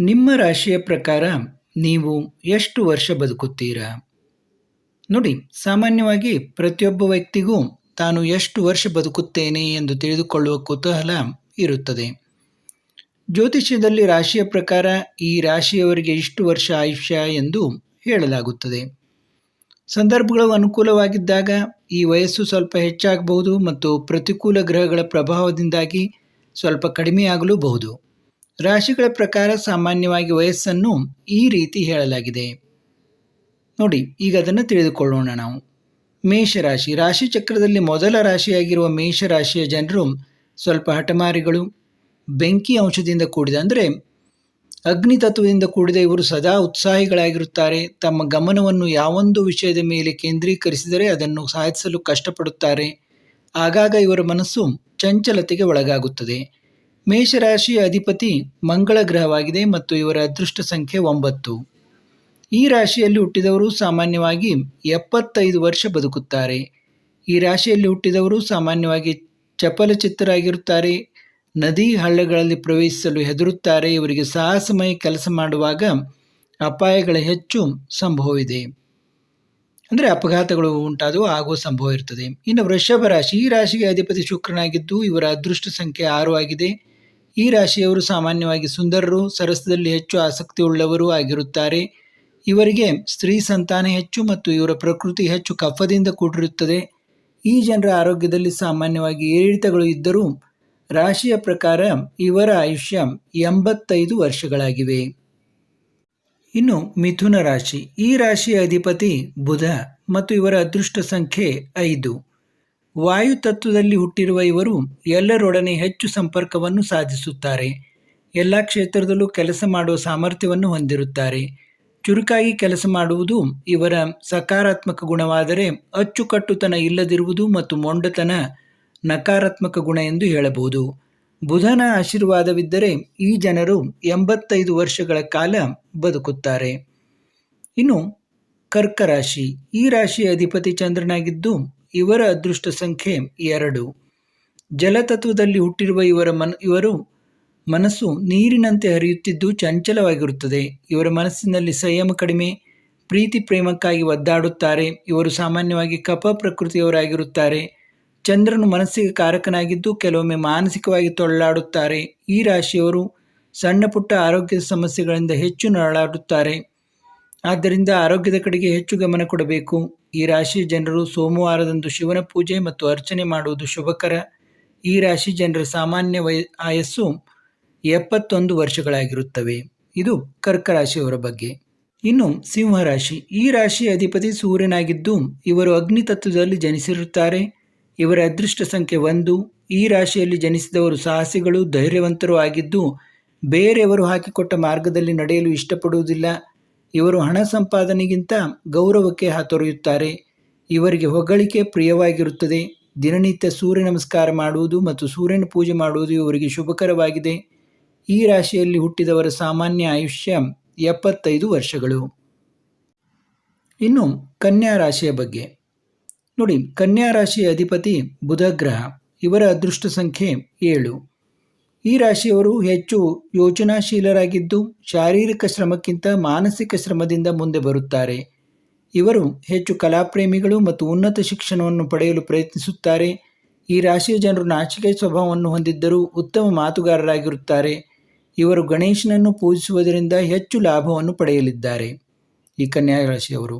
ನಿಮ್ಮ ರಾಶಿಯ ಪ್ರಕಾರ ನೀವು ಎಷ್ಟು ವರ್ಷ ಬದುಕುತ್ತೀರಾ? ನೋಡಿ, ಸಾಮಾನ್ಯವಾಗಿ ಪ್ರತಿಯೊಬ್ಬ ವ್ಯಕ್ತಿಗೂ ತಾನು ಎಷ್ಟು ವರ್ಷ ಬದುಕುತ್ತೇನೆ ಎಂದು ತಿಳಿದುಕೊಳ್ಳುವ ಕುತೂಹಲ ಇರುತ್ತದೆ. ಜ್ಯೋತಿಷ್ಯದಲ್ಲಿ ರಾಶಿಯ ಪ್ರಕಾರ ಈ ರಾಶಿಯವರಿಗೆ ಇಷ್ಟು ವರ್ಷ ಆಯುಷ್ಯ ಎಂದು ಹೇಳಲಾಗುತ್ತದೆ. ಸಂದರ್ಭಗಳು ಅನುಕೂಲವಾಗಿದ್ದಾಗ ಈ ವಯಸ್ಸು ಸ್ವಲ್ಪ ಹೆಚ್ಚಾಗಬಹುದು ಮತ್ತು ಪ್ರತಿಕೂಲ ಗ್ರಹಗಳ ಪ್ರಭಾವದಿಂದಾಗಿ ಸ್ವಲ್ಪ ಕಡಿಮೆಯಾಗಲೂಬಹುದು. ರಾಶಿಗಳ ಪ್ರಕಾರ ಸಾಮಾನ್ಯವಾಗಿ ವಯಸ್ಸನ್ನು ಈ ರೀತಿ ಹೇಳಲಾಗಿದೆ. ನೋಡಿ, ಈಗ ಅದನ್ನು ತಿಳಿದುಕೊಳ್ಳೋಣ ನಾವು. ಮೇಷರಾಶಿ. ರಾಶಿ ಚಕ್ರದಲ್ಲಿ ಮೊದಲ ರಾಶಿಯಾಗಿರುವ ಮೇಷರಾಶಿಯ ಜನರು ಸ್ವಲ್ಪ ಹಠಮಾರಿಗಳು. ಬೆಂಕಿ ಅಂಶದಿಂದ ಕೂಡಿದ ಅಂದರೆ ಅಗ್ನಿ ತತ್ವದಿಂದ ಕೂಡಿದ ಇವರು ಸದಾ ಉತ್ಸಾಹಿಗಳಾಗಿರುತ್ತಾರೆ. ತಮ್ಮ ಗಮನವನ್ನು ಯಾವೊಂದು ವಿಷಯದ ಮೇಲೆ ಕೇಂದ್ರೀಕರಿಸಿದರೆ ಅದನ್ನು ಸಾಧಿಸಲು ಕಷ್ಟಪಡುತ್ತಾರೆ. ಆಗಾಗ ಇವರ ಮನಸ್ಸು ಚಂಚಲತೆಗೆ ಒಳಗಾಗುತ್ತದೆ. ಮೇಷರಾಶಿಯ ಅಧಿಪತಿ ಮಂಗಳ ಗ್ರಹವಾಗಿದೆ ಮತ್ತು ಇವರ ಅದೃಷ್ಟ ಸಂಖ್ಯೆ ಒಂಬತ್ತು. ಈ ರಾಶಿಯಲ್ಲಿ ಹುಟ್ಟಿದವರು ಸಾಮಾನ್ಯವಾಗಿ ಎಪ್ಪತ್ತೈದು ವರ್ಷ ಬದುಕುತ್ತಾರೆ. ಈ ರಾಶಿಯಲ್ಲಿ ಹುಟ್ಟಿದವರು ಸಾಮಾನ್ಯವಾಗಿ ಚಪಲಚಿತ್ತರಾಗಿರುತ್ತಾರೆ. ನದಿ ಹಳ್ಳಗಳಲ್ಲಿ ಪ್ರವೇಶಿಸಲು ಹೆದರುತ್ತಾರೆ. ಇವರಿಗೆ ಸಾಹಸಮಯ ಕೆಲಸ ಮಾಡುವಾಗ ಅಪಾಯಗಳ ಹೆಚ್ಚು ಸಂಭವವಿದೆ. ಅಂದರೆ ಅಪಘಾತಗಳು ಉಂಟಾದವು, ಆಗುವ ಸಂಭವ ಇರ್ತದೆ. ಇನ್ನು ವೃಷಭ ರಾಶಿ, ಈ ರಾಶಿಗೆ ಅಧಿಪತಿ ಶುಕ್ರನಾಗಿದ್ದು ಇವರ ಅದೃಷ್ಟ ಸಂಖ್ಯೆ ಆರು ಆಗಿದೆ. ಈ ರಾಶಿಯವರು ಸಾಮಾನ್ಯವಾಗಿ ಸುಂದರರು ಸರಸದಲ್ಲಿ ಹೆಚ್ಚು ಆಸಕ್ತಿ ಉಳ್ಳವರು ಆಗಿರುತ್ತಾರೆ. ಇವರಿಗೆ ಸ್ತ್ರೀ ಸಂತಾನ ಹೆಚ್ಚು ಮತ್ತು ಇವರ ಪ್ರಕೃತಿ ಹೆಚ್ಚು ಕಫದಿಂದ ಕೂಡಿರುತ್ತದೆ. ಈ ಜನರ ಆರೋಗ್ಯದಲ್ಲಿ ಸಾಮಾನ್ಯವಾಗಿ ಏರಿಳಿತಗಳು ಇದ್ದರೂ ರಾಶಿಯ ಪ್ರಕಾರ ಇವರ ಆಯುಷ್ಯ ಎಂಬತ್ತೈದು ವರ್ಷಗಳಾಗಿವೆ. ಇನ್ನು ಮಿಥುನ ರಾಶಿ. ಈ ರಾಶಿಯ ಅಧಿಪತಿ ಬುಧ ಮತ್ತು ಇವರ ಅದೃಷ್ಟ ಸಂಖ್ಯೆ ಐದು. ವಾಯು ತತ್ವದಲ್ಲಿ ಹುಟ್ಟಿರುವ ಇವರು ಎಲ್ಲರೊಡನೆ ಹೆಚ್ಚು ಸಂಪರ್ಕವನ್ನು ಸಾಧಿಸುತ್ತಾರೆ. ಎಲ್ಲ ಕ್ಷೇತ್ರದಲ್ಲೂ ಕೆಲಸ ಮಾಡುವ ಸಾಮರ್ಥ್ಯವನ್ನು ಹೊಂದಿರುತ್ತಾರೆ. ಚುರುಕಾಗಿ ಕೆಲಸ ಮಾಡುವುದು ಇವರ ಸಕಾರಾತ್ಮಕ ಗುಣವಾದರೆ ಅಚ್ಚುಕಟ್ಟುತನ ಇಲ್ಲದಿರುವುದು ಮತ್ತು ಮೊಂಡತನ ನಕಾರಾತ್ಮಕ ಗುಣ ಎಂದು ಹೇಳಬಹುದು. ಬುಧನ ಆಶೀರ್ವಾದವಿದ್ದರೆ ಈ ಜನರು ಎಂಬತ್ತೈದು ವರ್ಷಗಳ ಕಾಲ ಬದುಕುತ್ತಾರೆ. ಇನ್ನು ಕರ್ಕರಾಶಿ ಈ ರಾಶಿಯ ಅಧಿಪತಿ ಚಂದ್ರನಾಗಿದ್ದು ಇವರ ಅದೃಷ್ಟ ಸಂಖ್ಯೆ ಎರಡು. ಜಲತತ್ವದಲ್ಲಿ ಹುಟ್ಟಿರುವ ಇವರ ಮನ, ಇವರು ಮನಸ್ಸು ನೀರಿನಂತೆ ಹರಿಯುತ್ತಿದ್ದು ಚಂಚಲವಾಗಿರುತ್ತದೆ. ಇವರ ಮನಸ್ಸಿನಲ್ಲಿ ಸಂಯಮ ಕಡಿಮೆ, ಪ್ರೀತಿ ಪ್ರೇಮಕ್ಕಾಗಿ ಒದ್ದಾಡುತ್ತಾರೆ. ಇವರು ಸಾಮಾನ್ಯವಾಗಿ ಕಪ ಪ್ರಕೃತಿಯವರಾಗಿರುತ್ತಾರೆ. ಚಂದ್ರನು ಮನಸ್ಸಿಗೆ ಕಾರಕನಾಗಿದ್ದು ಕೆಲವೊಮ್ಮೆ ಮಾನಸಿಕವಾಗಿ ತೊಳ್ಳಾಡುತ್ತಾರೆ ಈ ರಾಶಿಯವರು ಸಣ್ಣ ಪುಟ್ಟ ಆರೋಗ್ಯದ ಸಮಸ್ಯೆಗಳಿಂದ ಹೆಚ್ಚು ನರಳಾಡುತ್ತಾರೆ. ಆದ್ದರಿಂದ ಆರೋಗ್ಯದ ಕಡೆಗೆ ಹೆಚ್ಚು ಗಮನ ಕೊಡಬೇಕು. ಈ ರಾಶಿ ಜನರು ಸೋಮವಾರದಂದು ಶಿವನ ಪೂಜೆ ಮತ್ತು ಅರ್ಚನೆ ಮಾಡುವುದು ಶುಭಕರ. ಈ ರಾಶಿ ಜನರ ಸಾಮಾನ್ಯ ವಯ, ಆಯಸ್ಸು ಎಪ್ಪತ್ತೊಂದು ವರ್ಷಗಳಾಗಿರುತ್ತವೆ. ಇದು ಕರ್ಕ ರಾಶಿಯವರ ಬಗ್ಗೆ. ಇನ್ನು ಸಿಂಹರಾಶಿ ಈ ರಾಶಿಯ ಅಧಿಪತಿ ಸೂರ್ಯನಾಗಿದ್ದು ಇವರು ಅಗ್ನಿ ತತ್ವದಲ್ಲಿ ಜನಿಸಿರುತ್ತಾರೆ. ಇವರ ಅದೃಷ್ಟ ಸಂಖ್ಯೆ ಒಂದು. ಈ ರಾಶಿಯಲ್ಲಿ ಜನಿಸಿದವರು ಸಾಹಸಿಗಳು, ಧೈರ್ಯವಂತರು ಆಗಿದ್ದು ಬೇರೆಯವರು ಹಾಕಿಕೊಟ್ಟ ಮಾರ್ಗದಲ್ಲಿ ನಡೆಯಲು ಇಷ್ಟಪಡುವುದಿಲ್ಲ. ಇವರು ಹಣ ಸಂಪಾದನೆಗಿಂತ ಗೌರವಕ್ಕೆ ಹಾತೊರೆಯುತ್ತಾರೆ. ಇವರಿಗೆ ಹೊಗಳಿಕೆ ಪ್ರಿಯವಾಗಿರುತ್ತದೆ. ದಿನನಿತ್ಯ ಸೂರ್ಯ ನಮಸ್ಕಾರ ಮಾಡುವುದು ಮತ್ತು ಸೂರ್ಯನ ಪೂಜೆ ಮಾಡುವುದು ಇವರಿಗೆ ಶುಭಕರವಾಗಿದೆ. ಈ ರಾಶಿಯಲ್ಲಿ ಹುಟ್ಟಿದವರ ಸಾಮಾನ್ಯ ಆಯುಷ್ಯ ಎಪ್ಪತ್ತೈದು ವರ್ಷಗಳು. ಇನ್ನು ಕನ್ಯಾ ರಾಶಿಯ ಬಗ್ಗೆ. ನೋಡಿ, ಕನ್ಯಾ ರಾಶಿಯ ಅಧಿಪತಿ ಬುಧ ಗ್ರಹ. ಇವರ ಅದೃಷ್ಟ ಸಂಖ್ಯೆ ಏಳು. ಈ ರಾಶಿಯವರು ಹೆಚ್ಚು ಯೋಚನಾಶೀಲರಾಗಿದ್ದು ಶಾರೀರಿಕ ಶ್ರಮಕ್ಕಿಂತ ಮಾನಸಿಕ ಶ್ರಮದಿಂದ ಮುಂದೆ ಬರುತ್ತಾರೆ. ಇವರು ಹೆಚ್ಚು ಕಲಾಪ್ರೇಮಿಗಳು ಮತ್ತು ಉನ್ನತ ಶಿಕ್ಷಣವನ್ನು ಪಡೆಯಲು ಪ್ರಯತ್ನಿಸುತ್ತಾರೆ. ಈ ರಾಶಿಯ ಜನರು ನಾಚಿಕೆ ಸ್ವಭಾವವನ್ನು ಹೊಂದಿದ್ದರೂ ಉತ್ತಮ ಮಾತುಗಾರರಾಗಿರುತ್ತಾರೆ. ಇವರು ಗಣೇಶನನ್ನು ಪೂಜಿಸುವುದರಿಂದ ಹೆಚ್ಚು ಲಾಭವನ್ನು ಪಡೆಯಲಿದ್ದಾರೆ. ಈ ಕನ್ಯಾ ರಾಶಿಯವರು,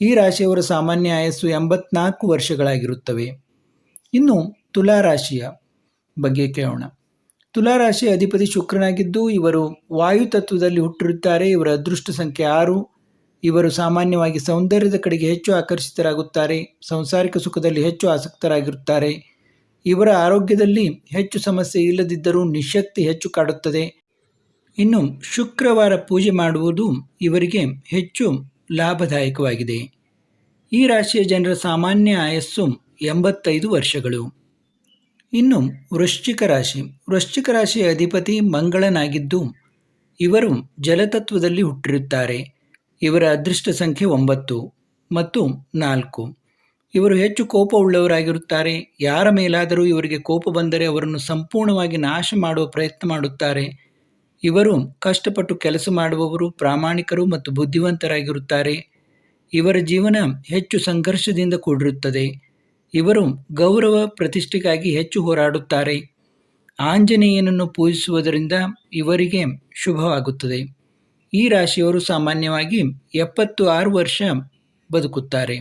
ಈ ರಾಶಿಯವರ ಸಾಮಾನ್ಯ ಆಯಸ್ಸು ಎಂಬತ್ನಾಲ್ಕು ವರ್ಷಗಳಾಗಿರುತ್ತವೆ. ಇನ್ನು ತುಲಾ ರಾಶಿಯ ಬಗ್ಗೆ ಕೇಳೋಣ. ತುಲಾ ರಾಶಿಯ ಅಧಿಪತಿ ಶುಕ್ರನಾಗಿದ್ದು, ಇವರು ವಾಯು ತತ್ವದಲ್ಲಿ ಹುಟ್ಟಿರುತ್ತಾರೆ. ಇವರ ಅದೃಷ್ಟ ಸಂಖ್ಯೆ ಆರು. ಇವರು ಸಾಮಾನ್ಯವಾಗಿ ಸೌಂದರ್ಯದ ಕಡೆಗೆ ಹೆಚ್ಚು ಆಕರ್ಷಿತರಾಗುತ್ತಾರೆ. ಸಂಸಾರಿಕ ಸುಖದಲ್ಲಿ ಹೆಚ್ಚು ಆಸಕ್ತರಾಗಿರುತ್ತಾರೆ. ಇವರ ಆರೋಗ್ಯದಲ್ಲಿ ಹೆಚ್ಚು ಸಮಸ್ಯೆ ಇಲ್ಲದಿದ್ದರೂ ನಿಶಕ್ತಿ ಹೆಚ್ಚು ಕಾಡುತ್ತದೆ. ಇನ್ನು ಶುಕ್ರವಾರ ಪೂಜೆ ಮಾಡುವುದು ಇವರಿಗೆ ಹೆಚ್ಚು ಲಾಭದಾಯಕವಾಗಿದೆ. ಈ ರಾಶಿಯ ಜನರ ಸಾಮಾನ್ಯ ಆಯಸ್ಸು ಎಂಬತ್ತೈದು ವರ್ಷಗಳು. ಇನ್ನು ವೃಶ್ಚಿಕ ರಾಶಿ. ವೃಶ್ಚಿಕ ರಾಶಿಯ ಅಧಿಪತಿ ಮಂಗಳನಾಗಿದ್ದು ಇವರು ಜಲತತ್ವದಲ್ಲಿ ಹುಟ್ಟಿರುತ್ತಾರೆ. ಇವರ ಅದೃಷ್ಟ ಸಂಖ್ಯೆ ಒಂಬತ್ತು ಮತ್ತು ನಾಲ್ಕು. ಇವರು ಹೆಚ್ಚು ಕೋಪವುಳ್ಳವರಾಗಿರುತ್ತಾರೆ ಯಾರ ಮೇಲಾದರೂ ಇವರಿಗೆ ಕೋಪ ಬಂದರೆ ಅವರನ್ನು ಸಂಪೂರ್ಣವಾಗಿ ನಾಶ ಮಾಡುವ ಪ್ರಯತ್ನ ಮಾಡುತ್ತಾರೆ. ಇವರು ಕಷ್ಟಪಟ್ಟು ಕೆಲಸ ಮಾಡುವವರು, ಪ್ರಾಮಾಣಿಕರು ಮತ್ತು ಬುದ್ಧಿವಂತರಾಗಿರುತ್ತಾರೆ. ಇವರ ಜೀವನ ಹೆಚ್ಚು ಸಂಘರ್ಷದಿಂದ ಕೂಡಿರುತ್ತದೆ. ಇವರು ಗೌರವ ಪ್ರತಿಷ್ಠೆಗಾಗಿ ಹೆಚ್ಚು ಹೋರಾಡುತ್ತಾರೆ. ಆಂಜನೇಯನನ್ನು ಪೂಜಿಸುವುದರಿಂದ ಇವರಿಗೆ ಶುಭವಾಗುತ್ತದೆ. ಈ ರಾಶಿಯವರು ಸಾಮಾನ್ಯವಾಗಿ ಎಪ್ಪತ್ತು ಆರು ವರ್ಷ ಬದುಕುತ್ತಾರೆ.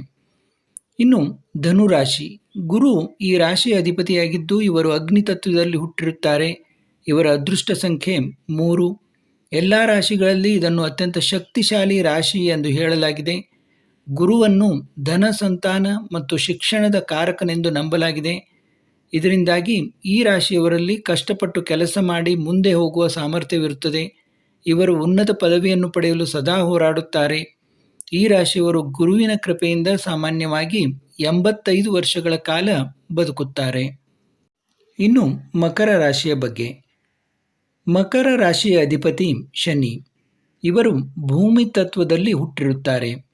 ಇನ್ನು ಧನುರಾಶಿ. ಗುರು ಈ ರಾಶಿಯ ಅಧಿಪತಿಯಾಗಿದ್ದು ಇವರು ಅಗ್ನಿ ತತ್ವದಲ್ಲಿ ಹುಟ್ಟಿರುತ್ತಾರೆ. ಇವರ ಅದೃಷ್ಟ ಸಂಖ್ಯೆ ಮೂರು. ಎಲ್ಲ ರಾಶಿಗಳಲ್ಲಿ ಇದನ್ನು ಅತ್ಯಂತ ಶಕ್ತಿಶಾಲಿ ರಾಶಿ ಎಂದು ಹೇಳಲಾಗಿದೆ. ಗುರುವನ್ನು ಧನ ಸಂತಾನ ಮತ್ತು ಶಿಕ್ಷಣದ ಕಾರಕನೆಂದು ನಂಬಲಾಗಿದೆ. ಇದರಿಂದಾಗಿ ಈ ರಾಶಿಯವರಲ್ಲಿ ಕಷ್ಟಪಟ್ಟು ಕೆಲಸ ಮಾಡಿ ಮುಂದೆ ಹೋಗುವ ಸಾಮರ್ಥ್ಯವಿರುತ್ತದೆ. ಇವರು ಉನ್ನತ ಪದವಿಯನ್ನು ಪಡೆಯಲು ಸದಾ ಹೋರಾಡುತ್ತಾರೆ. ಈ ರಾಶಿಯವರು ಗುರುವಿನ ಕೃಪೆಯಿಂದ ಸಾಮಾನ್ಯವಾಗಿ ಎಂಬತ್ತೈದು ವರ್ಷಗಳ ಕಾಲ ಬದುಕುತ್ತಾರೆ. ಇನ್ನು ಮಕರ ರಾಶಿಯ ಬಗ್ಗೆ. ಮಕರ ರಾಶಿಯ ಅಧಿಪತಿ ಶನಿ. ಇವರು ಭೂಮಿ ತತ್ವದಲ್ಲಿ ಹುಟ್ಟಿರುತ್ತಾರೆ.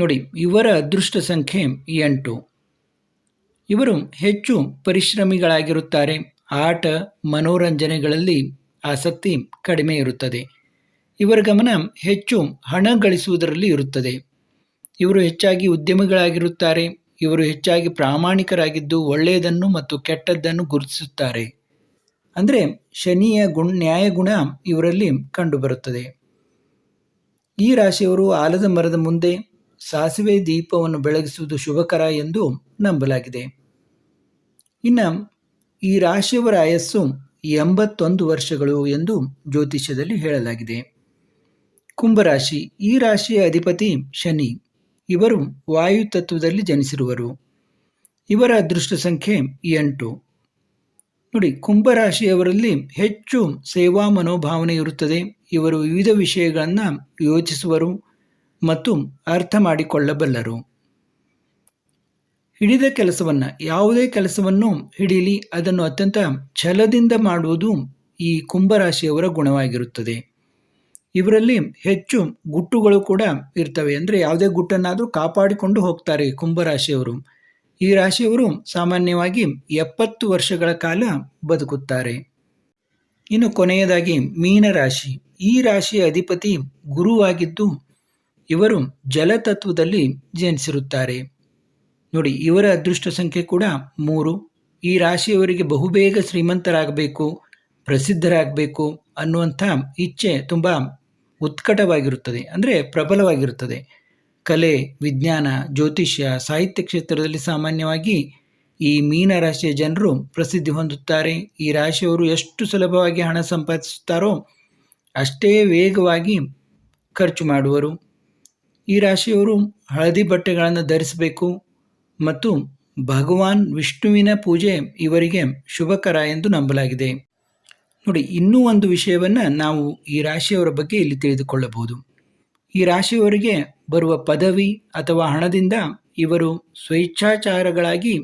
ನೋಡಿ, ಇವರ ಅದೃಷ್ಟ ಸಂಖ್ಯೆ ಎಂಟು. ಇವರು ಹೆಚ್ಚು ಪರಿಶ್ರಮಿಗಳಾಗಿರುತ್ತಾರೆ. ಆಟ, ಮನೋರಂಜನೆಗಳಲ್ಲಿ ಆಸಕ್ತಿ ಕಡಿಮೆ ಇರುತ್ತದೆ. ಇವರ ಗಮನ ಹೆಚ್ಚು ಹಣ ಗಳಿಸುವುದರಲ್ಲಿ ಇರುತ್ತದೆ. ಇವರು ಹೆಚ್ಚಾಗಿ ಉದ್ಯಮಿಗಳಾಗಿರುತ್ತಾರೆ. ಇವರು ಹೆಚ್ಚಾಗಿ ಪ್ರಾಮಾಣಿಕರಾಗಿದ್ದು ಒಳ್ಳೆಯದನ್ನು ಮತ್ತು ಕೆಟ್ಟದ್ದನ್ನು ಗುರುತಿಸುತ್ತಾರೆ. ಅಂದರೆ ಶನಿಯ ಗುಣ ನ್ಯಾಯಗುಣ ಇವರಲ್ಲಿ ಕಂಡುಬರುತ್ತದೆ. ಈ ರಾಶಿಯವರು ಆಲದ ಮರದ ಮುಂದೆ ಸಾಸಿವೆ ದೀಪವನ್ನು ಬೆಳಗಿಸುವುದು ಶುಭಕರ ಎಂದು ನಂಬಲಾಗಿದೆ. ಇನ್ನು ಈ ರಾಶಿಯವರ ಆಯಸ್ಸು ಎಂಬತ್ತೊಂದು ವರ್ಷಗಳು ಎಂದು ಜ್ಯೋತಿಷ್ಯದಲ್ಲಿ ಹೇಳಲಾಗಿದೆ. ಕುಂಭರಾಶಿ, ಈ ರಾಶಿಯ ಅಧಿಪತಿ ಶನಿ, ಇವರು ವಾಯು ತತ್ವದಲ್ಲಿ ಜನಿಸಿರುವರು. ಇವರ ಅದೃಷ್ಟ ಸಂಖ್ಯೆ ಎಂಟು. ನೋಡಿ, ಕುಂಭರಾಶಿಯವರಲ್ಲಿ ಹೆಚ್ಚು ಸೇವಾ ಮನೋಭಾವನೆ ಇರುತ್ತದೆ. ಇವರು ವಿವಿಧ ವಿಷಯಗಳನ್ನು ಯೋಚಿಸುವರು. ಮತ್ತು ಅರ್ಥ ಮಾಡಿಕೊಳ್ಳಬಲ್ಲರು. ಹಿಡಿದ ಕೆಲಸವನ್ನು, ಯಾವುದೇ ಕೆಲಸವನ್ನು ಹಿಡಿಯಲಿ ಅದನ್ನು ಅತ್ಯಂತ ಛಲದಿಂದ ಮಾಡುವುದು ಈ ಕುಂಭರಾಶಿಯವರ ಗುಣವಾಗಿರುತ್ತದೆ. ಇವರಲ್ಲಿ ಹೆಚ್ಚು ಗುಟ್ಟುಗಳು ಕೂಡ ಇರ್ತವೆ. ಅಂದರೆ ಯಾವುದೇ ಗುಟ್ಟನ್ನಾದರೂ ಕಾಪಾಡಿಕೊಂಡು ಹೋಗ್ತಾರೆ ಕುಂಭರಾಶಿಯವರು. ಈ ರಾಶಿಯವರು ಸಾಮಾನ್ಯವಾಗಿ ಎಪ್ಪತ್ತು ವರ್ಷಗಳ ಕಾಲ ಬದುಕುತ್ತಾರೆ. ಇನ್ನು ಕೊನೆಯದಾಗಿ ಮೀನರಾಶಿ. ಈ ರಾಶಿಯ ಅಧಿಪತಿ ಗುರುವಾಗಿದ್ದು ಇವರು ಜಲತತ್ವದಲ್ಲಿ ಜನಿಸಿರುತ್ತಾರೆ. ನೋಡಿ, ಇವರ ಅದೃಷ್ಟ ಸಂಖ್ಯೆ ಕೂಡ ಮೂರು. ಈ ರಾಶಿಯವರಿಗೆ ಬಹುಬೇಗ ಶ್ರೀಮಂತರಾಗಬೇಕು, ಪ್ರಸಿದ್ಧರಾಗಬೇಕು ಅನ್ನುವಂಥ ಇಚ್ಛೆ ತುಂಬ ಉತ್ಕಟವಾಗಿರುತ್ತದೆ, ಅಂದರೆ ಪ್ರಬಲವಾಗಿರುತ್ತದೆ. ಕಲೆ, ವಿಜ್ಞಾನ, ಜ್ಯೋತಿಷ್ಯ, ಸಾಹಿತ್ಯ ಕ್ಷೇತ್ರದಲ್ಲಿ ಸಾಮಾನ್ಯವಾಗಿ ಈ ಮೀನ ರಾಶಿಯ ಜನರು ಪ್ರಸಿದ್ಧಿ ಹೊಂದುತ್ತಾರೆ. ಈ ರಾಶಿಯವರು ಎಷ್ಟು ಸುಲಭವಾಗಿ ಹಣ ಸಂಪಾದಿಸುತ್ತಾರೋ ಅಷ್ಟೇ ವೇಗವಾಗಿ ಖರ್ಚು ಮಾಡುವರು. ಈ ರಾಶಿಯವರು ಹಳದಿ ಬಟ್ಟೆಗಳನ್ನು ಧರಿಸಬೇಕು ಮತ್ತು ಭಗವಾನ್ ವಿಷ್ಣುವಿನ ಪೂಜೆ ಇವರಿಗೆ ಶುಭಕರ ಎಂದು ನಂಬಲಾಗಿದೆ. ನೋಡಿ, ಇನ್ನೂ ಒಂದು ವಿಷಯವನ್ನು ನಾವು ಈ ರಾಶಿಯವರ ಬಗ್ಗೆ ಇಲ್ಲಿ ತಿಳಿದುಕೊಳ್ಳಬಹುದು. ಈ ರಾಶಿಯವರಿಗೆ ಬರುವ ಪದವಿ ಅಥವಾ ಹಣದಿಂದ ಇವರು ಸ್ವೇಚ್ಛಾಚಾರಗಳಾಗಿ,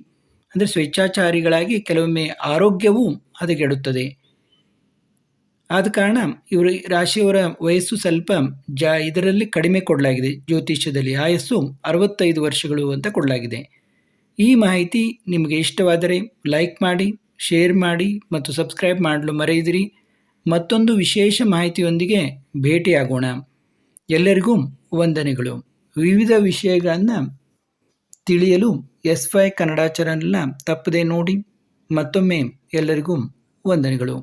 ಅಂದರೆ ಸ್ವೇಚ್ಛಾಚಾರಿಗಳಾಗಿ ಕೆಲವೊಮ್ಮೆ ಆರೋಗ್ಯವೂ ಹದಗೆಡುತ್ತದೆ ಆದ ಕಾರಣ ಇವರು ರಾಶಿಯವರ ವಯಸ್ಸು ಸ್ವಲ್ಪ ಜ ಇದರಲ್ಲಿ ಕಡಿಮೆ ಕೊಡಲಾಗಿದೆ. ಜ್ಯೋತಿಷ್ಯದಲ್ಲಿ ಆಯಸ್ಸು ಅರವತ್ತೈದು ವರ್ಷಗಳು ಅಂತ ಕೊಡಲಾಗಿದೆ. ಈ ಮಾಹಿತಿ ನಿಮಗೆ ಇಷ್ಟವಾದರೆ ಲೈಕ್ ಮಾಡಿ, ಶೇರ್ ಮಾಡಿ ಮತ್ತು ಸಬ್ಸ್ಕ್ರೈಬ್ ಮಾಡಲು ಮರೆಯದಿರಿ. ಮತ್ತೊಂದು ವಿಶೇಷ ಮಾಹಿತಿಯೊಂದಿಗೆ ಭೇಟಿಯಾಗೋಣ. ಎಲ್ಲರಿಗೂ ವಂದನೆಗಳು. ವಿವಿಧ ವಿಷಯಗಳನ್ನು ತಿಳಿಯಲು ಎಸ್ ವೈ ಕನ್ನಡ ಚಾನಲ್ನ ತಪ್ಪದೆ ನೋಡಿ. ಮತ್ತೊಮ್ಮೆ ಎಲ್ಲರಿಗೂ ವಂದನೆಗಳು.